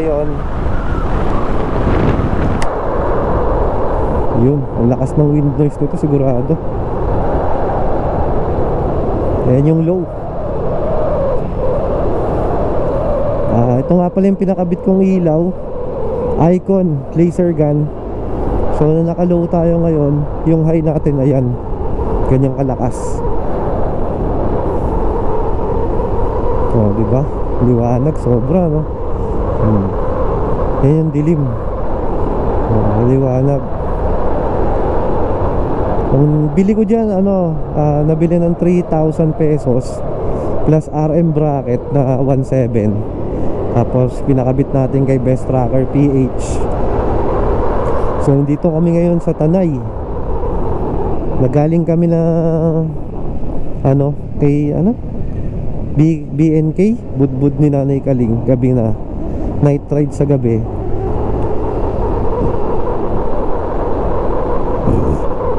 ngayon. Yun, ang lakas ng wind noise nito sigurado. Ayan yung low. Ah, ito nga pala yung pinakabit kong ilaw. Icon, laser gun. So, naka-low tayo ngayon. Yung high natin, ayan. Ganyang kalakas. Oh, di ba? Liwanag sobra, no? Hmm. Yan yung dilim. Oh, liwanag. Ang bili ko diyan ano, ah, nabili ng 3,000 pesos plus RM bracket na 1.7. Tapos pinakabit natin kay Best Tracker PH. So dito kami ngayon sa Tanay. Nagaling kami na ano, kay ano? B BNK, budbud ni Nanay Kaling, gabi na. Night ride sa gabi.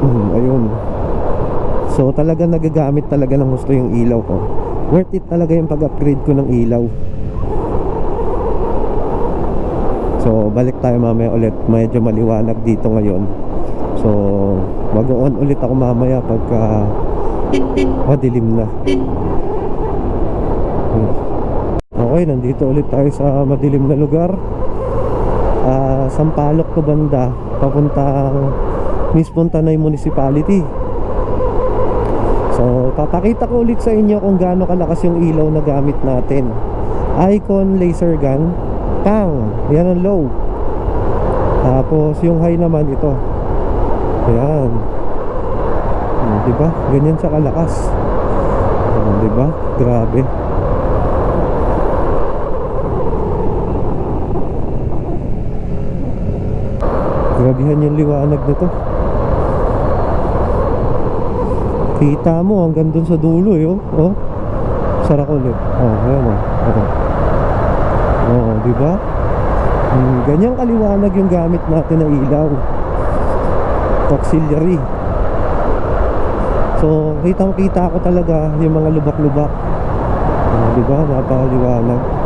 Mm, ayun. So talaga nagagamit talaga ng gusto yung ilaw ko. Worth it talaga yung pag-upgrade ko ng ilaw. So balik tayo mamaya ulit. Medyo maliwanag dito ngayon. So mag-on ulit ako mamaya pagka madilim na. Okay, nandito ulit tayo sa madilim na lugar. Ah, Sampaloc to banda, papuntang mismong Municipality. So, papakita ko ulit sa inyo kung gaano kalakas yung ilaw na gamit natin. Icon laser gun, pang, yan ang low. Tapos yung high naman ito. Ayan. Hmm, 'Di ba? Ganyan sa kalakas. Hmm, 'Di ba? Grabe. Grabihan yung liwanag nito. Kita mo hanggang dun sa dulo, yo. Oh. Sarak ulit. Oh, ayan oh. Oh, oh di ba? Hmm, ganyang kaliwanag yung gamit natin na ilaw. Auxiliary. So, kitang-kita ko talaga yung mga lubak-lubak. Oh, di ba? Napakaliwanag.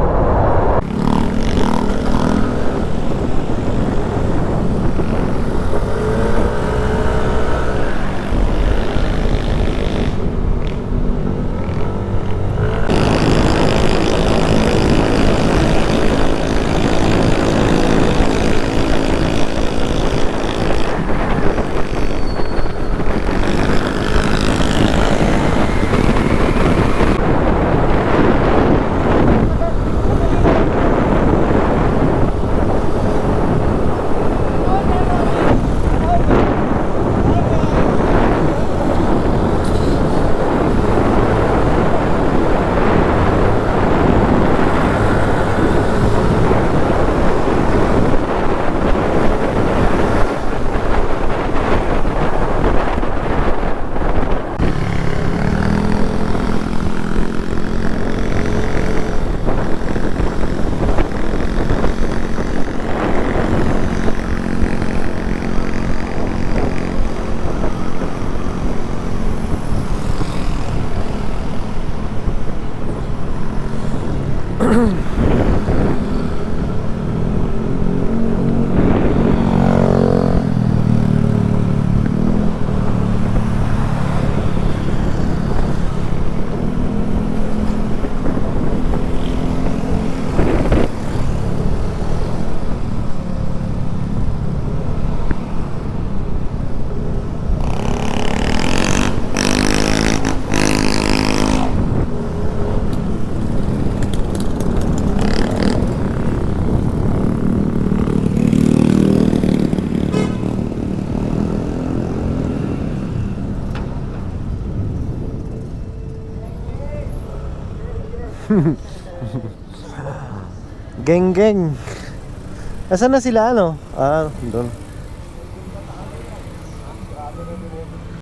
Geng geng. Nasaan na sila ano? Ah, doon.